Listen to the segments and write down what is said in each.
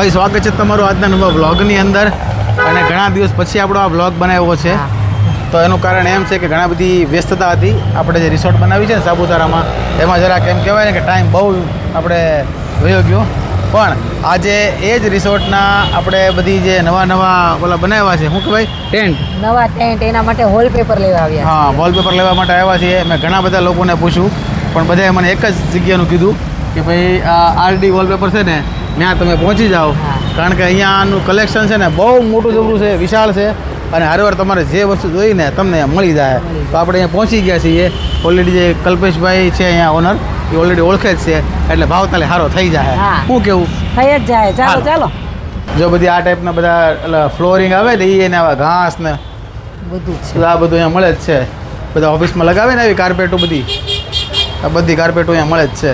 ભાઈ સ્વાગત છે તમારું આજના નવા વ્લોગની અંદર. અને ઘણા દિવસ પછી આપણો આ વ્લોગ બનાવ્યો છે. તો એનું કારણ એમ છે કે ઘણા બધી વ્યસ્તતા હતી. આપણે જે રિસોર્ટ બનાવી છે ને સાપુતારામાં એમાં જરાક એમ કહેવાય ને કે ટાઈમ બહુ આપણે વયો ગયો. પણ આજે એ જ રિસોર્ટના આપણે બધી જે નવા નવા ઓલા બનાવ્યા છે શું કહેવાય? ટેન્ટ નવા ટેન્ટ એના માટે હોલપેપર લેવા આવ્યા હા વોલપેપર લેવા માટે આવ્યા છીએ. મેં ઘણા બધા લોકોને પૂછ્યું પણ બધાએ મને એક જ જગ્યાનું કીધું કે ભાઈ આ આરડી વોલપેપર છે ને ત્યાં તમે પહોંચી જાઓ. કારણ કે અહીંયાનું કલેક્શન છે ને બહુ મોટું જબરું છે વિશાળ છે. અને હરવાર તમારે જે વસ્તુ જોઈને તમને મળી જાય. તો આપણે અહીંયા પહોંચી ગયા છીએ. ઓલરેડી જે કલ્પેશભાઈ છે અહીંયા ઓનર એ ઓલરેડી ઓળખે જ છે. એટલે ભાવ તાલે સારો થઈ જાય. શું કેવું? થઈ જ જાય. ચાલો ચાલો. જો બધી આ ટાઈપના બધા ફ્લોરિંગ આવે ને એને આવા ઘાસ ને. બધું છે. આ બધું અહીંયા મળે જ છે. બધા ઓફિસમાં લગાવે ને આવી કાર્પેટો બધી? આ બધી કાર્પેટો અહીંયા મળે જ છે.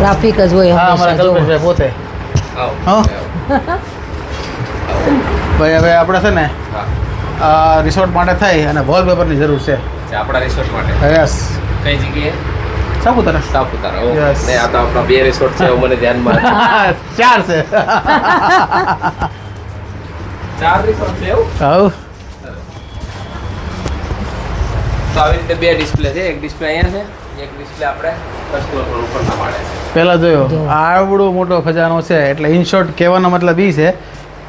ટ્રાફિક જ હોય હા અમારા. કલ્પેશભાઈ પોતે. હા. ભાઈ હવે આપણે છે ને રિસોર્ટ માટે થઈ અને વોલપેપરની જરૂર છે. આપણા રિસોર્ટ માટે. યસ કઈ જગ્યાએ? સાપુતારા. સાપુતારા. ને આ તો આપણા બે રિસોર્ટ છે મને ધ્યાનમાં ચાર છે. ચાર રિસોર્ટ છે એવું? તો આવી રીતે બે ડિસ્પ્લે છે એક ડિસ્પ્લે અહીંયા છે એક ડિસ્પ્લે આપણે પહેલા જોયો. આવડો મોટો ખજાનો છે એટલે ઇન શોર્ટ કહેવાનો મતલબ એ છે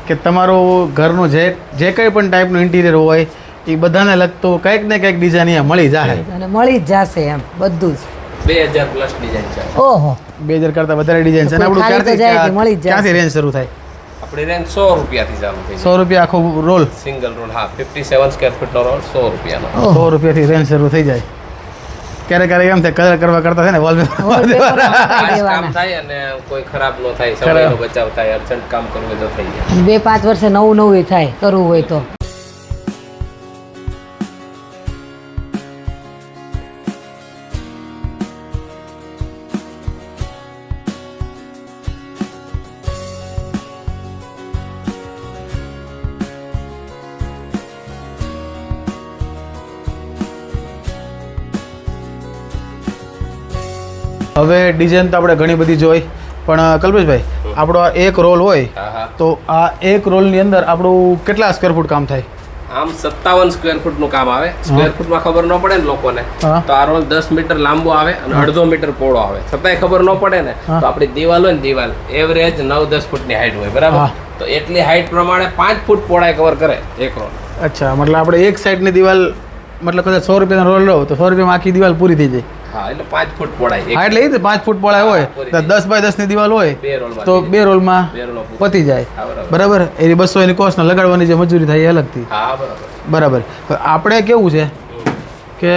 કે તમારું ઘરનું જે જે કંઈ પણ ટાઈપનું ઇન્ટિરિયર હોય એ બધાને લગતું કંઈક ને કંઈક ડિઝાઇન અહીંયા મળી જાય અને મળી જ જશે એમ બધું જ. બે હજાર પ્લસ ડિઝાઇન છે. ઓહો. બે હજાર કરતાં વધારે ડિઝાઇન છે. અને આપણું ખાલી તો જાય કે મળી જ ક્યાંથી રેન્જ શરૂ થાય? આપણી રેન્જ સો રૂપિયાથી ચાલુ થઈ સો રૂપિયા આખો રોલ સિંગલ રોલ હા ફિફ્ટી સેવન સ્ક્વેર ફીટનો રોલ સો રૂપિયાનો. સો રૂપિયાથી રેન્જ શરૂ થઈ જાય. ક્યારેક ક્યારેક એમ થાય કલર કરવા કરતા થાય ને વોલપેપર કામ થાય અને કોઈ ખરાબ નો થાય. સમયનો બચાવ થાય અર્જન્ટ કામ કરવું તો થઈ જાય. બે પાંચ વર્ષે નવું નવું થાય કરવું હોય તો. હવે ડિઝાઇન તો આપણે ઘણી બધી જોઈ પણ કલ્પેશભાઈ આપણો આ એક રોલ હોય તો આ એક રોલની અંદર આપણું કેટલા સ્ક્વેર ફૂટ કામ થાય? આમ સત્તાવન સ્ક્વેર ફૂટનું કામ આવે. સ્ક્વેર ફૂટમાં ખબર ન પડે ને લોકોને. તો આ રોલ દસ મીટર લાંબો આવે અને અડધો મીટર પહોળો આવે. છતાંય ખબર ન પડે ને તો આપણી દિવાલ હોય ને દિવાલ એવરેજ નવ દસ ફૂટની હાઈટ હોય બરાબર? તો એટલી હાઈટ પ્રમાણે પાંચ ફૂટ પહોળાઈ કવર કરે એક રોલ અચ્છા મતલબ આપણે એક સાઈડની દિવાલ મતલબ કદાચ સો રૂપિયાનો રોલ લો તો સો રૂપિયામાં આખી દિવાલ પૂરી થઈ જાય. હા એટલે પાંચ ફૂટ પહોળાઈ હા એટલે એ જ પાંચ ફૂટ પહોળાઈ હોય. તો દસ બાય દસની દિવાલ હોય તો બે રોલમાં. પતી જાય. બરાબર. એની બસો એની કોસ્ટ લગાડવાની જે મજૂરી થાય એ અલગથી. બરાબર. આપણે કેવું છે કે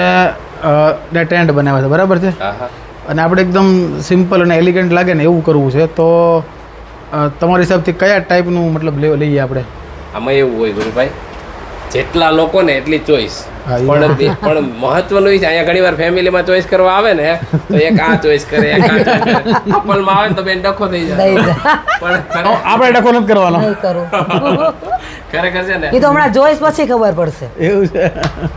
ટેન્ટ બનાવ્યા છે બરાબર છે? અને આપણે એકદમ સિમ્પલ અને એલિગન્ટ લાગે ને એવું કરવું છે તો તમારી હિસાબથી કયા ટાઈપનું મતલબ લઈએ આપણે? આમાં એવું હોય ગુરુભાઈ જેટલા લોકો ને એટલી ચોઈસ પણ પણ મહત્વનું છે. અહીંયા ઘણી વાર ફેમિલીમાં ચોઈસ કરવા આવે ને તો એક આ ચોઈસ કરે એક આ કપલમાં આવે ને તો બેન ડખો થઈ જાય. પણ આપણે ડખો નથી કરવાનો. નહીં કરું. ખરેખર છે ને? એ તો હમણાં જોઈશ પછી ખબર પડશે. એવું છે.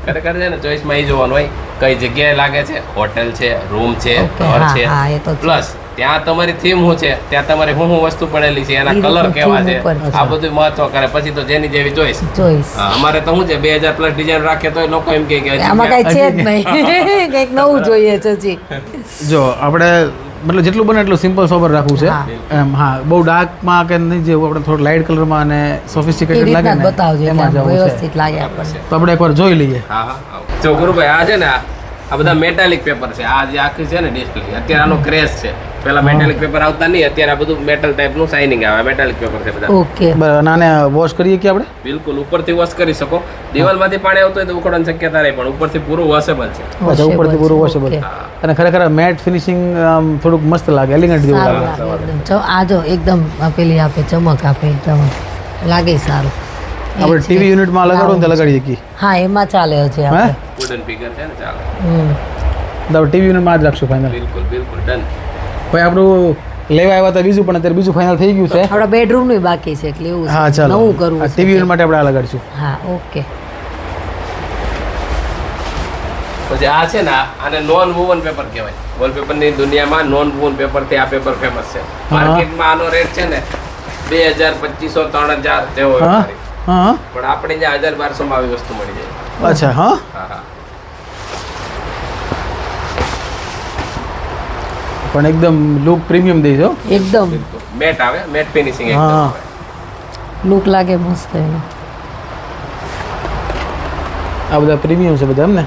ખરેખર છે ને ચોઈસમાં એ જોવાનું હોય કઈ જગ્યાએ લાગે છે? હોટેલ છે રૂમ છે ઘર છે. હા, એ તો છે. પ્લસ ત્યાં તમારી થીમ શું છે? ત્યાં તમારે શું શું વસ્તુ પડેલી છે એના કલર કેવા છે? આ બધું મહત્વ કરે પછી તો જેની જેવી ચોઈસ જોઈશ અમારે તો શું છે બે હજાર પ્લસ ડિઝાઇન રાખે તો લોકો એમ કે આમાં કઈ છે જ નહીં. કંઈક નવું જોઈએ છે જી જો આપણે મતલબ જેટલું બને એટલું સિમ્પલ સોબર રાખવું છે. એમ હા બહુ ડાર્કમાં કે નહીં જેવું આપણે થોડું લાઇટ કલરમાં અને એ સોફિસ્ટિકેટેડ લાગે ને બતાવજો એમાં જવું છે વ્યવસ્થિત લાગે આપણને. તો આપણે એકવાર જોઈ લઈએ. હા હા જો ગુરુભાઈ આ છે ને આ આ બધા મેટાલિક પેપર છે. આ જે આખી છે ને ડિસ્પ્લે અત્યારે આનો ક્રેઝ છે. પેલા મેટાલિક પેપર આવતા નહીં અત્યારે આ બધું મેટલ ટાઈપનું શાઇનિંગ આવે મેટાલિક પેપર છે બધા. ઓકે બરાબર આને વોશ કરીએ કે આપણે? બિલકુલ ઉપરથી વોશ કરી શકો. દિવાલમાંથી પાણી આવતું હોય તો ઉખડવાની શક્યતા રહે પણ ઉપરથી પૂરું વોશેબલ છે. અચ્છા ઉપરથી પૂરું વોશેબલ અને ખરેખર મેટ ફિનિશિંગ થોડુંક મસ્ત લાગે એલિગન્ટ જેવું લાગે. જો આ જો એકદમ પેલી આપે ચમક આપે એકદમ લાગે સારું. આપણે ટીવી યુનિટમાં લગાડો ને તો લગાડીએ કી હા એમાં ચાલે છે આપણે. વુડન ફિગર છે ને ચાલે. હમ. ટીવી યુનિટમાં જ રાખશું ફાઇનલ બિલકુલ બિલકુલ ડન ભાઈ આપણું લેવા આવ્યા હતા બીજું પણ અત્યારે બીજું ફાઇનલ થઈ ગયું છે. આપણા બેડરૂમનું બાકી છે એટલે એવું હા ચાલો. નવું કરવું ટીવી યુનિટ માટે આપણે આ લગાડીશું હા ઓકે પછી આ છે ને આ- આને નોન વુવન પેપર કહેવાય. વોલપેપરની દુનિયામાં નોન વુવન પેપરથી આ પેપર ફેમસ છે. માર્કેટમાં આનો રેટ છે ને બે હજાર પચીસો ત્રણ હજાર જેવો. પણ આપણે ત્યાં હજાર બારસોમાં આવી વસ્તુ મળી જાય. અચ્છા હા હા હા પણ એકદમ લુક પ્રીમિયમ દઈશો એકદમ. મેટ આવે મેટ ફિનિશિંગ હા. લુક લાગે મસ્ત એનો. આ બધા પ્રીમિયમ છે બધા એમ ને?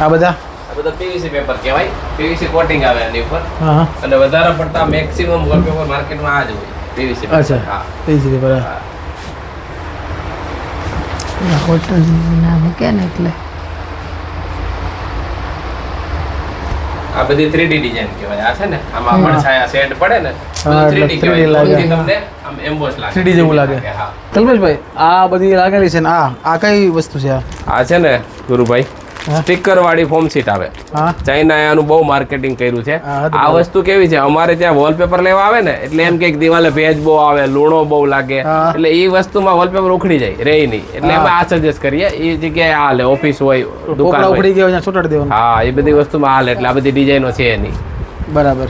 આ બધા? આ બધા પીવીસી પેપર કહેવાય. પીવીસી કોટિંગ આવે એની ઉપર. અને વધારે પડતા મેક્સિમમ વોલપેપર માર્કેટમાં આ જ હોય પીવીસી અચ્છા. હા. એ પેપર હા. હોટલ નામ કે ને એટલે. આ બધી 3D ડિઝાઇન કહેવાય આ છે ને આમાં પડછાયા શેડ પડે ને હા, એટલે 3D કહેવાય લાગે. દૂરથી તમને આમ એમ્બોસ લાગે 3D જેવું લાગે. હા કલ્પેશભાઈ આ બધી લાગેલી છે ને આ આ કઈ વસ્તુ છે આ આ છે ને ગુરુભાઈ. સ્ટીકર વાળી ફોર્મ શીટ આવે. ચાઇના આનું બહુ માર્કેટિંગ કર્યું છે. આ વસ્તુ કેવી છે? અમારે ત્યાં વોલપેપર લેવા આવે ને એટલે એમ કે દિવાલે ભેજ બહુ આવે લૂણો બહુ લાગે એટલે એ વસ્તુમાં વોલપેપર ઉખડી જાય રે નહીં. એટલે અમે આ સજેસ્ટ કરીએ એ જગ્યાએ આ લે ઓફિસ હોય દુકાન ઉખડી ગયા ત્યાં છૂટાડી દેવાનું. હા એ બધી વસ્તુમાં હાલ એટલે આ બધી ડિઝાઇનો છે એની. બરાબર.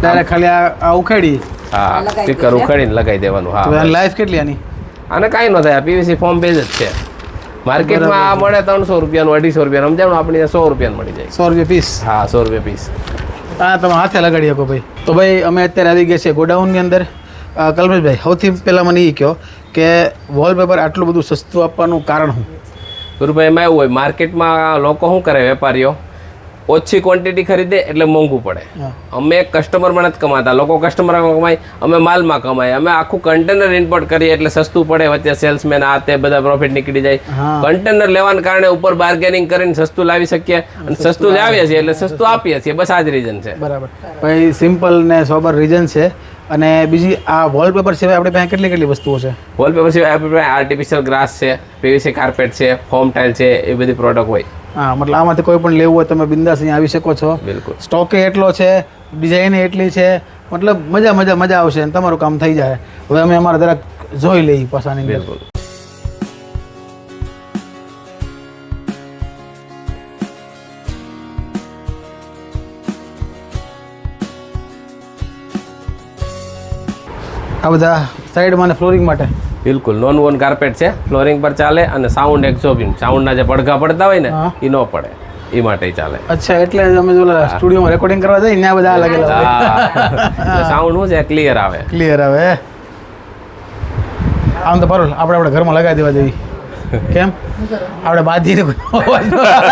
ડાયરેક્ટ ખાલી આ ઉખેડી. હા સ્ટીકર. ઉખાડીને લગાવી દેવાનું. તો હા લાઈફ કેટલી આની? આને કાંઈ ન થાય પીવીસી ફોર્મ બેઝ જ છે. માર્કેટમાં આ મળે ત્રણસો રૂપિયાનું અઢીસો રૂપિયા સમજાણું? આપણે સો રૂપિયાનું મળી જાય. સો રૂપિયા પીસ હા સો રૂપિયા પીસ હા તમે હાથે લગાડી શકો ભાઈ. તો ભાઈ અમે અત્યારે આવી ગયા છીએ ગોડાઉનની અંદર. કલ્પેશભાઈ સૌથી પહેલાં મને એ કહો કે વોલપેપર આટલું બધું સસ્તું આપવાનું કારણ શું? ગુરુભાઈ એમાં એવું હોય માર્કેટમાં લોકો શું કરે વેપારીઓ? ઓછી ક્વોન્ટિટી ખરીદે એટલે મોંઘું પડે. અમે કસ્ટમરમાં નથી કમાતા. લોકો કસ્ટમરમાં કમાય અમે માલમાં કમાય. અમે આખું કન્ટેનર ઇમ્પોર્ટ કરીએ એટલે સસ્તું પડે. વચ્ચે સેલ્સમેન આ તે બધા પ્રોફિટ નીકળી જાય. કન્ટેનર લેવાના કારણે ઉપર બાર્ગેનિંગ કરીને સસ્તું લાવી શકીએ અને સસ્તું લાવીએ છીએ એટલે સસ્તું આપીએ છીએ. બસ આ જ રીઝન છે. બરાબર. ભાઈ સિમ્પલ ને સોબર રીઝન છે. અને બીજી આ વોલપેપર સિવાય આપણે પાસે કેટલી કેટલી વસ્તુઓ છે? વોલપેપર સિવાય આપણી પાસે આર્ટિફિશિયલ ગ્રાસ છે પીવીસી કાર્પેટ છે ફોમ ટાઇલ છે એ બધી પ્રોડક્ટ હોય. હા મતલબ આમાંથી કોઈ પણ લેવું હોય તમે બિંદાસ અહીંયા આવી શકો છો. બિલકુલ. સ્ટોકે એટલો છે ડિઝાઇન એટલી છે મતલબ મજા મજા મજા આવશે અને તમારું કામ થઈ જાય. હવે અમે અમારા જરાક જોઈ લઈએ પાસાની બિલકુલ. આ બધા સાઈડમાં અને ફ્લોરિંગ માટે. બિલકુલ. નોન વોન કાર્પેટ છે. ફ્લોરિંગ પર ચાલે અને સાઉન્ડ એક્ઝોબિંગ સાઉન્ડના જે પડઘા પડતા હોય ને એ ન પડે. એ માટે ચાલે. અચ્છા એટલે અમે જો સ્ટુડિયોમાં રેકોર્ડિંગ કરવા જઈએ ત્યાં બધા અલગ અલગ સાઉન્ડ શું છે? ક્લિયર આવે. ક્લિયર આવે આમ તો બરોબર આપણે આપણે ઘરમાં લગાવી દેવા દેવી કેમ? આપણે બાજી કોઈ અવાજ ન આવે.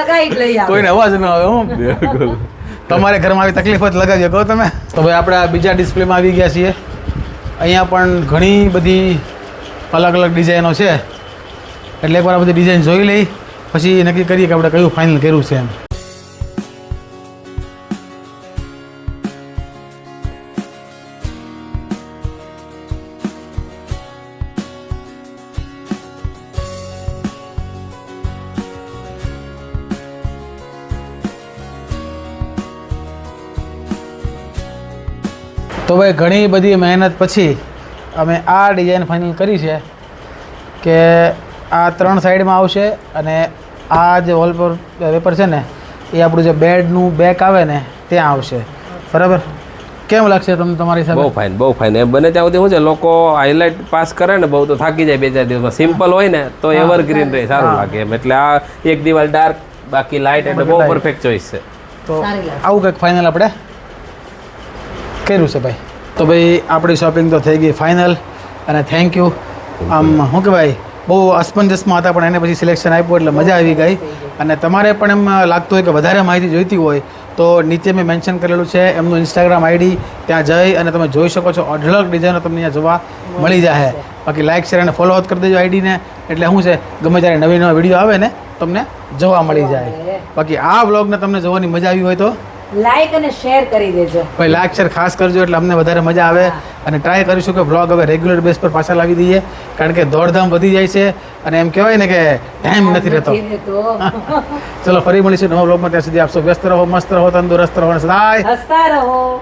લગાવી જ લઈ આવે કોઈને અવાજ ન આવે હું. તમારે ઘરમાં આવી તકલીફ જ લગાવી શકો તમે. તો ભાઈ આપણે આ બીજા ડિસ્પ્લેમાં આવી ગયા છીએ. અહીંયા પણ ઘણી બધી અલગ અલગ ડિઝાઇનો છે. એટલે એકવાર આ બધી ડિઝાઇન જોઈ લઈ, પછી નક્કી કરીએ કે આપણે કયું ફાઇનલ કર્યું છે એમ. તો ભાઈ ઘણી બધી મહેનત પછી અમે આ ડિઝાઇન ફાઇનલ કરી છે કે આ ત્રણ સાઈડમાં આવશે અને આ જે વોલપેપર પેપર છે ને એ આપણું જે બેડનું બેક આવે ને ત્યાં આવશે. બરાબર? કેમ લાગશે તમને તમારી સાથે? બહુ ફાઇન બહુ ફાઇન એમ બને ત્યાં સુધી શું છે લોકો હાઇલાઇટ પાસ કરે ને બહુ તો થાકી જાય બે ચાર દિવસમાં. સિમ્પલ હોય ને તો એવરગ્રીન રહે સારું લાગે એમ. એટલે આ એક દિવાલ ડાર્ક બાકી લાઇટ એટલે બહુ પરફેક્ટ ચોઈસ છે. તો આવું કંઈક ફાઇનલ આપણે કર્યું છે ભાઈ? તો ભાઈ આપણી શોપિંગ તો થઈ ગઈ ફાઇનલ અને થેન્ક યુ આમ શું કહેવાય બહુ અસમંજસમાં હતા પણ એને પછી સિલેક્શન આપ્યું એટલે મજા આવી ગઈ. અને તમારે પણ એમ લાગતું હોય કે વધારે માહિતી જોઈતી હોય તો નીચે મેં મેન્શન કરેલું છે એમનું ઇન્સ્ટાગ્રામ આઈડી ત્યાં જઈ અને તમે જોઈ શકો છો અઢળક ડિઝાઇનો તમને અહીંયા જોવા મળી જાય બાકી લાઇક શેર અને ફોલો કરી દેજો આઈડીને એટલે શું છે ગમે ત્યારે નવી નવા વીડિયો આવે ને તમને જોવા મળી જાય. બાકી આ વ્લોગને તમને જોવાની મજા આવી હોય તો લાઈક અને શેર કરી દેજો. ભાઈ લાઈક શેર ખાસ કરજો એટલે અમને વધારે મજા આવે. અને ટ્રાય કરીશું કે વ્લોગ હવે રેગ્યુલર બેસ પર પાછા લાવી દઈએ. કારણ કે દોડધામ વધી જાય છે અને એમ કહેવાય ને કે ટાઈમ નથી રહેતો. ચલો ફરી મળીશું નવા વ્લોગમાં ત્યાં સુધી આપશો વ્યસ્ત રહો મસ્ત રહો તંદુરસ્ત રહો અને સદાય હસતા રહો.